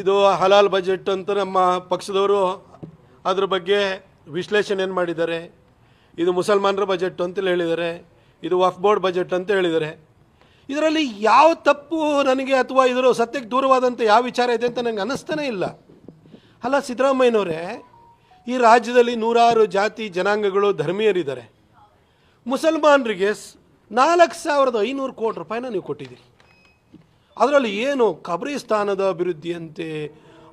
ಇದು ಹಲಾಲ್ ಬಜೆಟ್ ಅಂತ ನಮ್ಮ ಪಕ್ಷದವರು ಅದ್ರ ಬಗ್ಗೆ ವಿಶ್ಲೇಷಣೆ ಏನು ಮಾಡಿದ್ದಾರೆ? ಇದು ಮುಸಲ್ಮಾನರ ಬಜೆಟ್ ಅಂತ ಹೇಳಿದ್ದಾರೆ. ಇದು ವಫ್ ಬೋರ್ಡ್ ಬಜೆಟ್ ಅಂತ ಹೇಳಿದ್ದಾರೆ. ಇದರಲ್ಲಿ ಯಾವ ತಪ್ಪು ನನಗೆ ಅಥವಾ ಇದರ ಸತ್ಯಕ್ಕೆ ದೂರವಾದಂಥ ಯಾವ ವಿಚಾರ ಇದೆ ಅಂತ ನನಗೆ ಅನ್ನಿಸ್ತಾನೆ ಇಲ್ಲ. ಅಲ್ಲ, ಸಿದ್ದರಾಮಯ್ಯನವರೇ, ಈ ರಾಜ್ಯದಲ್ಲಿ ನೂರಾರು ಜಾತಿ ಜನಾಂಗಗಳು ಧರ್ಮೀಯರಿದ್ದಾರೆ. ಮುಸಲ್ಮಾನರಿಗೆ ನಾಲ್ಕು ಸಾವಿರದ ಐನೂರು ಕೋಟಿ ರೂಪಾಯಿನ ನೀವು ಕೊಟ್ಟಿದ್ದೀರಿ. ಅದರಲ್ಲಿ ಏನು ಕಬ್ರಿಸ್ತಾನದ ಅಭಿವೃದ್ಧಿಯಂತೆ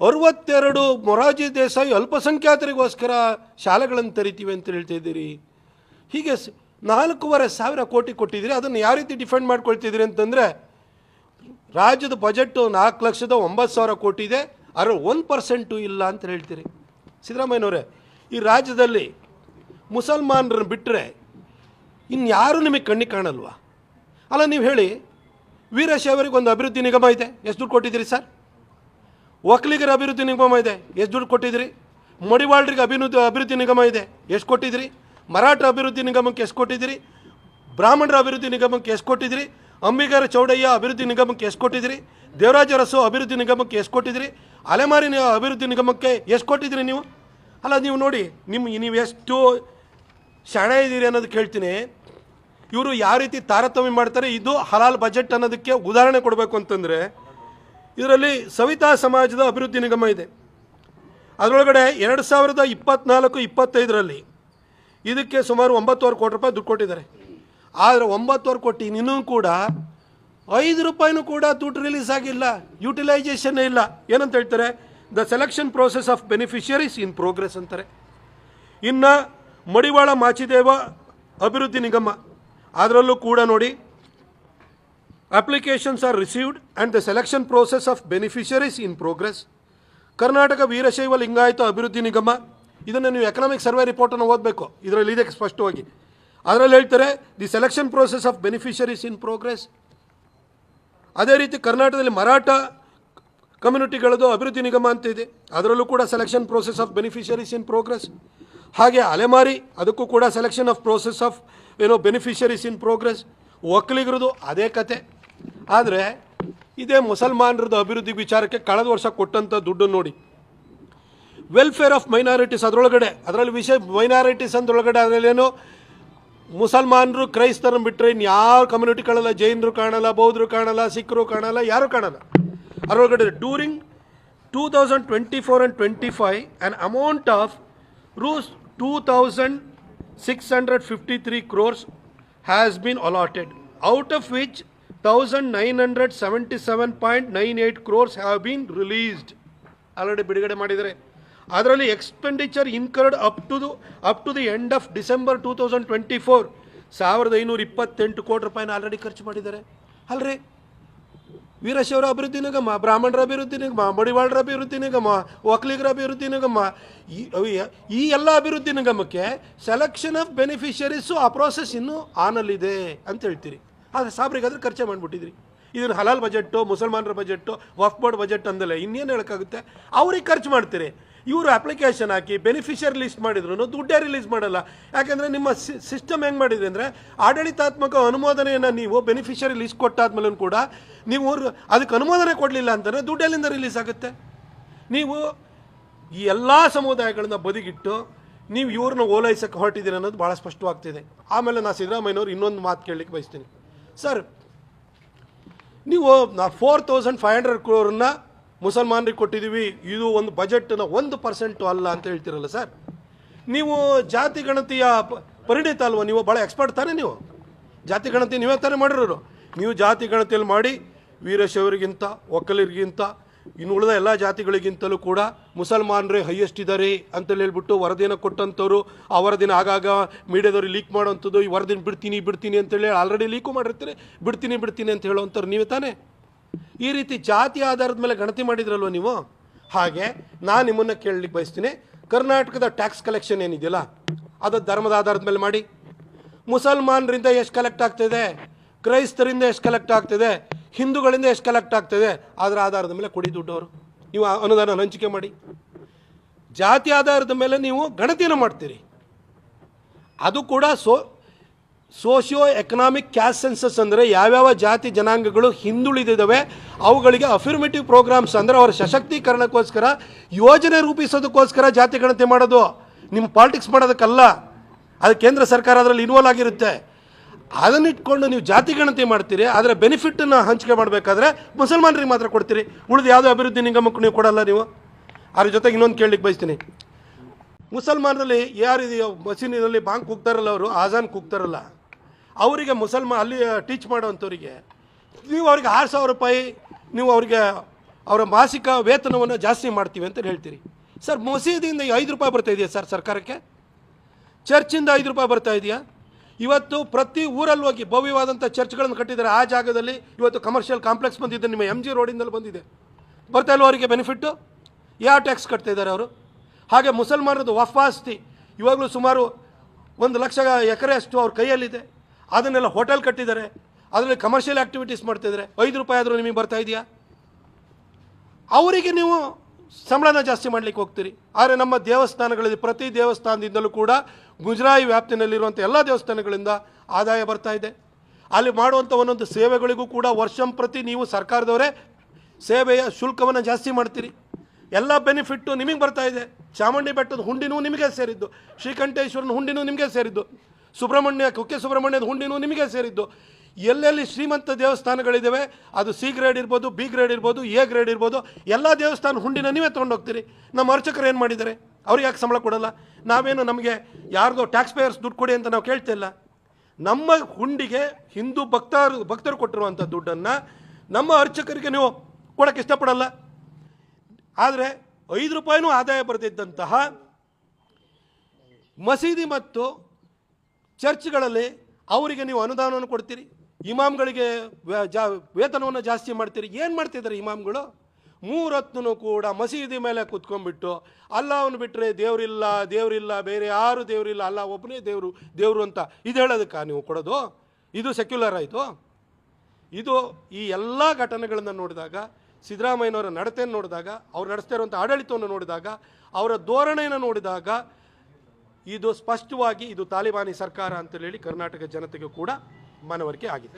ಅರವತ್ತೆರಡು ಮೊರಾರ್ಜಿ ದೇಸಾಯಿ ಅಲ್ಪಸಂಖ್ಯಾತರಿಗೋಸ್ಕರ ಶಾಲೆಗಳನ್ನು ತೆರಿತೀವಿ ಅಂತ ಹೇಳ್ತಾ ಇದ್ದೀರಿ. ಹೀಗೆ ನಾಲ್ಕೂವರೆ ಸಾವಿರ ಕೋಟಿ ಕೊಟ್ಟಿದ್ದೀರಿ. ಅದನ್ನು ಯಾವ ರೀತಿ ಡಿಫೆಂಡ್ ಮಾಡ್ಕೊಳ್ತಿದ್ದೀರಿ ಅಂತಂದರೆ ರಾಜ್ಯದ ಬಜೆಟ್ಟು ನಾಲ್ಕು ಲಕ್ಷದ ಒಂಬತ್ತು ಸಾವಿರ ಕೋಟಿ ಇದೆ. ಅದರ ಒಂದು ಪರ್ಸೆಂಟು ಇಲ್ಲ ಅಂತ ಹೇಳ್ತೀರಿ. ಸಿದ್ದರಾಮಯ್ಯನವರೇ, ಈ ರಾಜ್ಯದಲ್ಲಿ ಮುಸಲ್ಮಾನರನ್ನು ಬಿಟ್ಟರೆ ಇನ್ಯಾರೂ ನಿಮಗೆ ಕಣ್ಣಿಗೆ ಕಾಣಲ್ವಾ? ಅಲ್ಲ, ನೀವು ಹೇಳಿ, ವೀರಶೈವರಿಗೆ ಒಂದು ಅಭಿವೃದ್ಧಿ ನಿಗಮ ಇದೆ. ಎಷ್ಟು ದುಡ್ಡು ಕೊಟ್ಟಿದ್ದೀರಿ ಸರ್? ಒಕ್ಕಲಿಗರ ಅಭಿವೃದ್ಧಿ ನಿಗಮ ಇದೆ. ಎಷ್ಟು ದುಡ್ಡು ಕೊಟ್ಟಿದ್ದೀರಿ? ಮಡಿವಾಳರಿಗೆ ಅಭಿವೃದ್ಧಿ ಅಭಿವೃದ್ಧಿ ನಿಗಮ ಇದೆ. ಎಷ್ಟು ಕೊಟ್ಟಿದ್ದೀರಿ? ಮರಾಠ ಅಭಿವೃದ್ಧಿ ನಿಗಮಕ್ಕೆ ಎಷ್ಟು ಕೊಟ್ಟಿದ್ದೀರಿ? ಬ್ರಾಹ್ಮಣರ ಅಭಿವೃದ್ಧಿ ನಿಗಮಕ್ಕೆ ಎಷ್ಟು ಕೊಟ್ಟಿದ್ದೀರಿ? ಅಂಬಿಗರ ಚೌಡಯ್ಯ ಅಭಿವೃದ್ಧಿ ನಿಗಮಕ್ಕೆ ಎಷ್ಟು ಕೊಟ್ಟಿದ್ದೀರಿ? ದೇವರಾಜ ಅರಸು ಅಭಿವೃದ್ಧಿ ನಿಗಮಕ್ಕೆ ಎಷ್ಟು ಕೊಟ್ಟಿದ್ದೀರಿ? ಅಲೆಮಾರಿ ಅಭಿವೃದ್ಧಿ ನಿಗಮಕ್ಕೆ ಎಷ್ಟು ಕೊಟ್ಟಿದ್ದೀರಿ ನೀವು? ಅಲ್ಲ, ನೀವು ನೋಡಿ ನಿಮ್ಮ ನೀವು ಎಷ್ಟು ಶಾಣೆ ಇದ್ದೀರಿ ಅನ್ನೋದು ಕೇಳ್ತೀನಿ. ಇವರು ಯಾವ ರೀತಿ ತಾರತಮ್ಯ ಮಾಡ್ತಾರೆ, ಇದು ಹಲಾಲ್ ಬಜೆಟ್ ಅನ್ನೋದಕ್ಕೆ ಉದಾಹರಣೆ ಕೊಡಬೇಕು ಅಂತಂದರೆ, ಇದರಲ್ಲಿ ಸವಿತಾ ಸಮಾಜದ ಅಭಿವೃದ್ಧಿ ನಿಗಮ ಇದೆ. ಅದರೊಳಗಡೆ ಎರಡು ಸಾವಿರದ ಇಪ್ಪತ್ನಾಲ್ಕು, ಇಪ್ಪತ್ತೈದರಲ್ಲಿ ಇದಕ್ಕೆ ಸುಮಾರು ಒಂಬತ್ತುವರೆ ಕೋಟಿ ರೂಪಾಯಿ ದುಡ್ಡು ಕೊಟ್ಟಿದ್ದಾರೆ. ಆದರೆ ಒಂಬತ್ತುವರೆ ಕೋಟಿ ಇನ್ನೂ ಕೂಡ ಐದು ರೂಪಾಯಿನೂ ಕೂಡ ದುಡ್ಡು ರಿಲೀಸ್ ಆಗಿಲ್ಲ ಯುಟಿಲೈಸೇಷನ್ ಇಲ್ಲ. ಏನಂತ ಹೇಳ್ತಾರೆ? The selection process of beneficiaries in progress ಅಂತಾರೆ. ಇನ್ನು ಮಡಿವಾಳ ಮಾಚಿದೇವ ಅಭಿವೃದ್ಧಿ ನಿಗಮ. ಅದರಲ್ಲೂ ಕೂಡ ನೋಡಿ applications are received and the selection process of beneficiaries in progress Karnataka Veerashaiva Lingayat ಅಭಿವೃದ್ಧಿ ನಿಗಮ, ಇದನ್ನು ನೀವು ಎಕನಾಮಿಕ್ ಸರ್ವೆ ರಿಪೋರ್ಟನ್ನು ಓದಬೇಕು. ಇದರಲ್ಲಿ ಇದೆ ಸ್ಪಷ್ಟವಾಗಿ. ಅದರಲ್ಲಿ ಹೇಳ್ತಾರೆ the selection process of beneficiaries in progress ಅದೇ ರೀತಿ ಕರ್ನಾಟಕದಲ್ಲಿ ಮರಾಠ ಕಮ್ಯುನಿಟಿಗಳದು ಅಭಿವೃದ್ಧಿ ನಿಗಮ ಅಂತ ಇದೆ. ಅದರಲ್ಲೂ ಕೂಡ selection process of beneficiaries in progress ಹಾಗೆ ಅಲೆಮಾರಿ, ಅದಕ್ಕೂ ಕೂಡ ಸೆಲೆಕ್ಷನ್ ಆಫ್ ಪ್ರೋಸೆಸ್ ಆಫ್ ಏನೋ ಬೆನಿಫಿಷರೀಸ್ ಇನ್ ಪ್ರೋಗ್ರೆಸ್ ಒಕ್ಕಲಿಗರದು ಅದೇ ಕತೆ. ಆದರೆ ಇದೇ ಮುಸಲ್ಮಾನರದ್ದು ಅಭಿವೃದ್ಧಿ ವಿಚಾರಕ್ಕೆ ಕಳೆದ ವರ್ಷ ಕೊಟ್ಟಂಥ ದುಡ್ಡು ನೋಡಿ. ವೆಲ್ಫೇರ್ ಆಫ್ ಮೈನಾರಿಟೀಸ್ ಅದರೊಳಗಡೆ, ಅದರಲ್ಲಿ ವಿಷಯ ಮೈನಾರಿಟೀಸ್ ಅಂದ್ರೊಳಗಡೆ ಅದರಲ್ಲೇನೋ ಮುಸಲ್ಮಾನರು ಕ್ರೈಸ್ತರನ್ನು ಬಿಟ್ಟರೆ ಇನ್ನು ಯಾವ ಕಮ್ಯುನಿಟಿ ಕಾಣಲ್ಲ, ಜೈನರು ಕಾಣಲ್ಲ, ಬೌದ್ಧರು ಕಾಣಲ್ಲ, ಸಿಖ್ರು ಕಾಣಲ್ಲ, ಯಾರು ಕಾಣಲ್ಲ. ಅದರೊಳಗಡೆ during two thousand twenty four and twenty five an amount of rupees two thousand six hundred fifty three crores has been allotted out of which thousand nine hundred seventy seven point nine eight crores have been released already ಬಿಡುಗಡೆ ಮಾಡಿದ್ದಾರೆ. ಅದರಲ್ಲಿ expenditure incurred up to the up to the end of December two thousand twenty four ಸಾವಿರದ ಐನೂರ ಇಪ್ಪತ್ತೆಂಟು ಕೋಟಿ ರೂಪಾಯಿನ already ಖರ್ಚು ಮಾಡಿದ್ದಾರೆ. ಅಲ್ರಿ? ವೀರಶೈವರ ಅಭಿವೃದ್ಧಿ ನಿಗಮ, ಬ್ರಾಹ್ಮಣರ ಅಭಿವೃದ್ಧಿ ನಿಗಮ, ಮಡಿವಾಳರ ಅಭಿವೃದ್ಧಿ ನಿಗಮ, ಒಕ್ಕಲಿಗರ ಅಭಿವೃದ್ಧಿ ನಿಗಮ, ಈ ಈ ಎಲ್ಲ ಅಭಿವೃದ್ಧಿ ನಿಗಮಕ್ಕೆ ಸೆಲೆಕ್ಷನ್ ಆಫ್ ಬೆನಿಫಿಷರೀಸು ಆ ಪ್ರೋಸೆಸ್ ಇನ್ನೂ ಆನಲ್ಲಿದೆ ಅಂತ ಹೇಳ್ತೀರಿ. ಆದರೆ ಸಾಬ್ರಿಗಾದ್ರೆ ಖರ್ಚೆ ಮಾಡಿಬಿಟ್ಟಿದ್ರಿ. ಇದನ್ನು ಹಲಾಲ್ ಬಜೆಟ್ಟು ಮುಸಲ್ಮಾನರ ಬಜೆಟ್ಟು ವಫ್ ಬೋರ್ಡ್ ಬಜೆಟ್ ಅಂದಲೇ ಇನ್ನೇನು ಹೇಳೋಕ್ಕಾಗುತ್ತೆ? ಅವ್ರಿಗೆ ಖರ್ಚು ಮಾಡ್ತೀರಿ. ಇವರು ಅಪ್ಲಿಕೇಶನ್ ಹಾಕಿ ಬೆನಿಫಿಷರಿ ಲಿಸ್ಟ್ ಮಾಡಿದ್ರು ದುಡ್ಡೇ ರಿಲೀಸ್ ಮಾಡಲ್ಲ. ಯಾಕಂದರೆ ನಿಮ್ಮ ಸಿಸ್ಟಮ್ ಹೆಂಗೆ ಮಾಡಿದೆ ಅಂದರೆ ಆಡಳಿತಾತ್ಮಕ ಅನುಮೋದನೆಯನ್ನು ನೀವು ಬೆನಿಫಿಷರಿ ಲಿಸ್ಟ್ ಕೊಟ್ಟಾದ್ಮೇಲೂ ಕೂಡ ನೀವು ಅದಕ್ಕೆ ಅನುಮೋದನೆ ಕೊಡಲಿಲ್ಲ ಅಂತಂದರೆ ದುಡ್ಡೆಲ್ಲಿಂದ ರಿಲೀಸ್ ಆಗುತ್ತೆ. ನೀವು ಈ ಎಲ್ಲ ಸಮುದಾಯಗಳನ್ನ ಬದಿಗಿಟ್ಟು ನೀವು ಇವ್ರನ್ನ ಓಲೈಸಕ್ಕೆ ಹೊರಟಿದ್ದೀರಿ ಅನ್ನೋದು ಭಾಳ ಸ್ಪಷ್ಟವಾಗ್ತಿದೆ. ಆಮೇಲೆ ನಾನು ಸಿದ್ದರಾಮಯ್ಯನವ್ರು ಇನ್ನೊಂದು ಮಾತು ಕೇಳಲಿಕ್ಕೆ ಬಯಸ್ತೀನಿ. ಸರ್, ನೀವು ನಾ ಫೋರ್ ತೌಸಂಡ್ ಫೈವ್ ಹಂಡ್ರೆಡ್ ಕ್ರೋರನ್ನ ಮುಸಲ್ಮಾನರಿಗೆ ಕೊಟ್ಟಿದ್ದೀವಿ, ಇದು ಒಂದು ಬಜೆಟ್ನ ಒಂದು ಪರ್ಸೆಂಟು ಅಲ್ಲ ಅಂತ ಹೇಳ್ತೀರಲ್ಲ ಸರ್ ನೀವು ಜಾತಿ ಗಣತಿಯ ಪರಿಣಿತ ಅಲ್ವಾ? ನೀವು ಭಾಳ ಎಕ್ಸ್ಪರ್ಟ್ ತಾನೇ ನೀವು. ಜಾತಿ ಗಣತಿ ನೀವೇ ತಾನೇ ಮಾಡಿರೋರು. ನೀವು ಜಾತಿ ಗಣತಿಯಲ್ಲಿ ಮಾಡಿ, ವೀರಶೈವರಿಗಿಂತ ಒಕ್ಕಲಿರಿಗಿಂತ ಇನ್ನು ಉಳಿದ ಎಲ್ಲ ಜಾತಿಗಳಿಗಿಂತಲೂ ಕೂಡ ಮುಸಲ್ಮಾನರೇ ಹೈಯೆಸ್ಟ್ ಇದ್ದಾರೆ ಅಂತೇಳಿ ಹೇಳ್ಬಿಟ್ಟು ವರದಿನ ಕೊಟ್ಟಂಥವ್ರು, ಆ ವರದಿನ ಆಗಾಗ ಮೀಡಿಯಾದವ್ರು ಲೀಕ್ ಮಾಡೋವಂಥದ್ದು, ಈ ವರದಿನ ಬಿಡ್ತೀನಿ ಬಿಡ್ತೀನಿ ಅಂತೇಳಿ ಆಲ್ರೆಡಿ ಲೀಕು ಮಾಡಿರ್ತೀರಿ. ಬಿಡ್ತೀನಿ ಬಿಡ್ತೀನಿ ಅಂತ ಹೇಳೋವಂಥವ್ರು ನೀವೇ ತಾನೇ. ಈ ರೀತಿ ಜಾತಿ ಆಧಾರದ ಮೇಲೆ ಗಣತಿ ಮಾಡಿದ್ರಲ್ವ ನೀವು? ಹಾಗೆ ನಾನು ನಿಮ್ಮನ್ನು ಕೇಳಲಿಕ್ಕೆ ಬಯಸ್ತೀನಿ. ಕರ್ನಾಟಕದ ಟ್ಯಾಕ್ಸ್ ಕಲೆಕ್ಷನ್ ಏನಿದೆಯಲ್ಲ, ಅದು ಧರ್ಮದ ಆಧಾರದ ಮೇಲೆ ಮಾಡಿ. ಮುಸಲ್ಮಾನರಿಂದ ಎಷ್ಟು ಕಲೆಕ್ಟ್ ಆಗ್ತಿದೆ? ಕ್ರೈಸ್ತರಿಂದ ಎಷ್ಟು ಕಲೆಕ್ಟ್ ಆಗ್ತಿದೆ? ಹಿಂದೂಗಳಿಂದ ಎಷ್ಟು ಕಲೆಕ್ಟ್ ಆಗ್ತಿದೆ? ಅದರ ಆಧಾರದ ಮೇಲೆ ಕೊಡಿ ದುಡ್ಡು ಅವರು ನೀವು ಅನುದಾನ ಹಂಚಿಕೆ ಮಾಡಿ. ಜಾತಿ ಆಧಾರದ ಮೇಲೆ ನೀವು ಗಣತಿಯನ್ನು ಮಾಡ್ತೀರಿ. ಅದು ಕೂಡ so socio economic caste census ಅಂದರೆ ಯಾವ್ಯಾವ ಜಾತಿ ಜನಾಂಗಗಳು ಹಿಂದುಳಿದಿದ್ದಾವೆ, ಅವುಗಳಿಗೆ ಅಫಿರ್ಮೇಟಿವ್ ಪ್ರೋಗ್ರಾಮ್ಸ್ ಅಂದರೆ ಅವರ ಸಶಕ್ತೀಕರಣಕ್ಕೋಸ್ಕರ, ಯೋಜನೆ ರೂಪಿಸೋದಕ್ಕೋಸ್ಕರ ಜಾತಿ ಗಣತಿ ಮಾಡೋದು. ನಿಮ್ಮ ಪಾಲಿಟಿಕ್ಸ್ ಮಾಡೋದಕ್ಕಲ್ಲ. ಅದು ಕೇಂದ್ರ ಸರ್ಕಾರ ಅದರಲ್ಲಿ ಇನ್ವಾಲ್ವ್ ಆಗಿರುತ್ತೆ. ಅದನ್ನಿಟ್ಕೊಂಡು ನೀವು ಜಾತಿ ಗಣತಿ ಮಾಡ್ತೀರಿ ಅದರ ಬೆನಿಫಿಟನ್ನು ಹಂಚಿಕೆ ಮಾಡಬೇಕಾದ್ರೆ ಮುಸಲ್ಮಾನರಿಗೆ ಮಾತ್ರ ಕೊಡ್ತೀರಿ. ಉಳಿದು ಯಾವುದೇ ಅಭಿವೃದ್ಧಿ ನಿಗಮಕ್ಕೂ ನೀವು ಕೊಡಲ್ಲ ನೀವು. ಅದ್ರ ಜೊತೆಗೆ ಇನ್ನೊಂದು ಕೇಳಲಿಕ್ಕೆ ಬಯಸ್ತೀನಿ. ಮುಸಲ್ಮಾನರಲ್ಲಿ ಯಾರಿದೆಯೋ ಮಸೀನಿನಲ್ಲಿ ಬಾಂಕ್ ಕೂಗ್ತಾರಲ್ಲ ಅವರು, ಆಜಾನ್ ಕೂಗ್ತಾರಲ್ಲ ಅವರಿಗೆ ಮುಸಲ್ಮಾ ಅಲ್ಲಿ ಟೀಚ್ ಮಾಡೋವಂಥವ್ರಿಗೆ. ನೀವು ಅವ್ರಿಗೆ ಆರು ಸಾವಿರ ರೂಪಾಯಿ, ನೀವು ಅವರಿಗೆ ಅವರ ಮಾಸಿಕ ವೇತನವನ್ನು ಜಾಸ್ತಿ ಮಾಡ್ತೀವಿ ಅಂತ ಹೇಳ್ತೀರಿ. ಸರ್, ಮಸೀದಿಯಿಂದ ಐದು ರೂಪಾಯಿ ಬರ್ತಾ ಇದೆಯಾ ಸರ್ ಸರ್ಕಾರಕ್ಕೆ? ಚರ್ಚಿಂದ ಐದು ರೂಪಾಯಿ ಬರ್ತಾ ಇದೆಯಾ? ಇವತ್ತು ಪ್ರತಿ ಊರಲ್ಲಿ ಹೋಗಿ ಭವ್ಯವಾದಂಥ ಚರ್ಚ್ಗಳನ್ನು ಕಟ್ಟಿದ್ದಾರೆ. ಆ ಜಾಗದಲ್ಲಿ ಇವತ್ತು ಕಮರ್ಷಿಯಲ್ ಕಾಂಪ್ಲೆಕ್ಸ್ ಬಂದಿದೆ, ನಿಮ್ಮ ಎಂ ಜಿ ರೋಡಿಂದಲ್ಲಿ ಬಂದಿದೆ. ಬರ್ತಾ ಇಲ್ವ ಅವರಿಗೆ ಬೆನಿಫಿಟ್ಟು ಯಾವ ಟ್ಯಾಕ್ಸ್ ಕಟ್ತಾ ಇದ್ದಾರೆ ಅವರು? ಹಾಗೆ ಮುಸಲ್ಮಾನರದ್ದು ವಫಾಸ್ತಿ, ಇವಾಗಲೂ ಸುಮಾರು ಒಂದು ಲಕ್ಷ ಎಕರೆ ಅಷ್ಟು ಅವ್ರ ಕೈಯಲ್ಲಿದೆ. ಅದನ್ನೆಲ್ಲ ಹೋಟೆಲ್ ಕಟ್ಟಿದ್ದಾರೆ. ಅದರಲ್ಲಿ ಕಮರ್ಷಿಯಲ್ ಆ್ಯಕ್ಟಿವಿಟೀಸ್ ಮಾಡ್ತಿದ್ದಾರೆ. ಐದು ರೂಪಾಯಿ ಆದರೂ ನಿಮಗೆ ಬರ್ತಾ ಇದೆಯಾ? ಅವರಿಗೆ ನೀವು ಸಂಬಳನ ಜಾಸ್ತಿ ಮಾಡಲಿಕ್ಕೆ ಹೋಗ್ತೀರಿ. ಆದರೆ ನಮ್ಮ ದೇವಸ್ಥಾನಗಳಲ್ಲಿ ಪ್ರತಿ ದೇವಸ್ಥಾನದಿಂದಲೂ ಕೂಡ ಗುಜರಾಯಿ ವ್ಯಾಪ್ತಿನಲ್ಲಿರುವಂಥ ಎಲ್ಲ ದೇವಸ್ಥಾನಗಳಿಂದ ಆದಾಯ ಬರ್ತಾ ಇದೆ. ಅಲ್ಲಿ ಮಾಡುವಂಥ ಒಂದೊಂದು ಸೇವೆಗಳಿಗೂ ಕೂಡ ವರ್ಷಂ ಪ್ರತಿ ನೀವು ಸರ್ಕಾರದವರೇ ಸೇವೆಯ ಶುಲ್ಕವನ್ನು ಜಾಸ್ತಿ ಮಾಡ್ತೀರಿ. ಎಲ್ಲ ಬೆನಿಫಿಟ್ಟು ನಿಮಗೆ ಬರ್ತಾ ಇದೆ. ಚಾಮುಂಡಿ ಬೆಟ್ಟದ ಹುಂಡಿನೂ ನಿಮಗೆ ಸೇರಿದ್ದು. ಶ್ರೀಕಂಠೇಶ್ವರನ ಹುಂಡಿನೂ ನಿಮಗೆ ಸೇರಿದ್ದು. ಸುಬ್ರಹ್ಮಣ್ಯ, ಕುಕ್ಕೆ ಸುಬ್ರಹ್ಮಣ್ಯದ ಹುಂಡಿನೂ ನಿಮಗೆ ಸೇರಿದ್ದು. ಎಲ್ಲೆಲ್ಲಿ ಶ್ರೀಮಂತ ದೇವಸ್ಥಾನಗಳಿದ್ದಾವೆ ಅದು ಸಿ ಗ್ರೇಡ್ ಇರ್ಬೋದು, ಬಿ ಗ್ರೇಡ್ ಇರ್ಬೋದು, ಎ ಗ್ರೇಡ್ ಇರ್ಬೋದು, ಎಲ್ಲ ದೇವಸ್ಥಾನ ಹುಂಡಿನ ನೀವೇ ತೊಗೊಂಡೋಗ್ತೀರಿ. ನಮ್ಮ ಅರ್ಚಕರು ಏನು ಮಾಡಿದ್ದಾರೆ? ಅವ್ರಿಗೆ ಯಾಕೆ ಸಂಬಳ ಕೊಡಲ್ಲ? ನಾವೇನು ನಮಗೆ ಯಾರ್ದೋ ಟ್ಯಾಕ್ಸ್ ಪೇಯರ್ಸ್ ದುಡ್ಡು ಕೊಡಿ ಅಂತ ನಾವು ಕೇಳ್ತಿಲ್ಲ ನಮ್ಮ ಹುಂಡಿಗೆ ಹಿಂದೂ ಭಕ್ತರು ಭಕ್ತರು ಕೊಟ್ಟಿರುವಂಥ ದುಡ್ಡನ್ನು ನಮ್ಮ ಅರ್ಚಕರಿಗೆ ನೀವು ಕೊಡೋಕ್ಕೆ ಇಷ್ಟಪಡಲ್ಲ. ಆದರೆ ಐದು ರೂಪಾಯಿನೂ ಆದಾಯ ಬರೆದಿದ್ದಂತಹ ಮಸೀದಿ ಮತ್ತು ಚರ್ಚ್ಗಳಲ್ಲಿ ಅವರಿಗೆ ನೀವು ಅನುದಾನವನ್ನು ಕೊಡ್ತೀರಿ, ಇಮಾಮ್ಗಳಿಗೆ ಜಾ, ವೇತನವನ್ನು ಜಾಸ್ತಿ ಮಾಡ್ತೀರಿ, ಏನು ಮಾಡ್ತಿದ್ದಾರೆ ಇಮಾಮ್ಗಳು? ಮೂರೊತ್ತೂ ಕೂಡ ಮಸೀದಿ ಮೇಲೆ ಕುತ್ಕೊಂಡ್ಬಿಟ್ಟು ಅಲ್ಲಾವನ್ನು ಬಿಟ್ಟರೆ ದೇವರಿಲ್ಲ ದೇವರಿಲ್ಲ, ಬೇರೆ ಯಾರು ದೇವರಿಲ್ಲ, ಅಲ್ಲ, ಒಬ್ಬನೇ ದೇವರು ದೇವರು ಅಂತ ಇದು ಹೇಳೋದಕ್ಕೆ ನೀವು ಕೊಡೋದು? ಇದು ಸೆಕ್ಯುಲರ್ ಆಯಿತು ಇದು? ಈ ಎಲ್ಲ ಘಟನೆಗಳನ್ನು ನೋಡಿದಾಗ, ಸಿದ್ದರಾಮಯ್ಯನವರ ನಡತೆಯನ್ನು ನೋಡಿದಾಗ, ಅವ್ರು ನಡೆಸ್ತಾ ಇರುವಂಥ ಆಡಳಿತವನ್ನು ನೋಡಿದಾಗ, ಅವರ ಧೋರಣೆಯನ್ನು ನೋಡಿದಾಗ ಇದು ಸ್ಪಷ್ಟವಾಗಿ ಇದು ತಾಲಿಬಾನಿ ಸರ್ಕಾರ ಅಂತೇಳಿ ಕರ್ನಾಟಕ ಜನತೆಗೆ ಕೂಡ ಮನವರಿಕೆ ಆಗಿದೆ.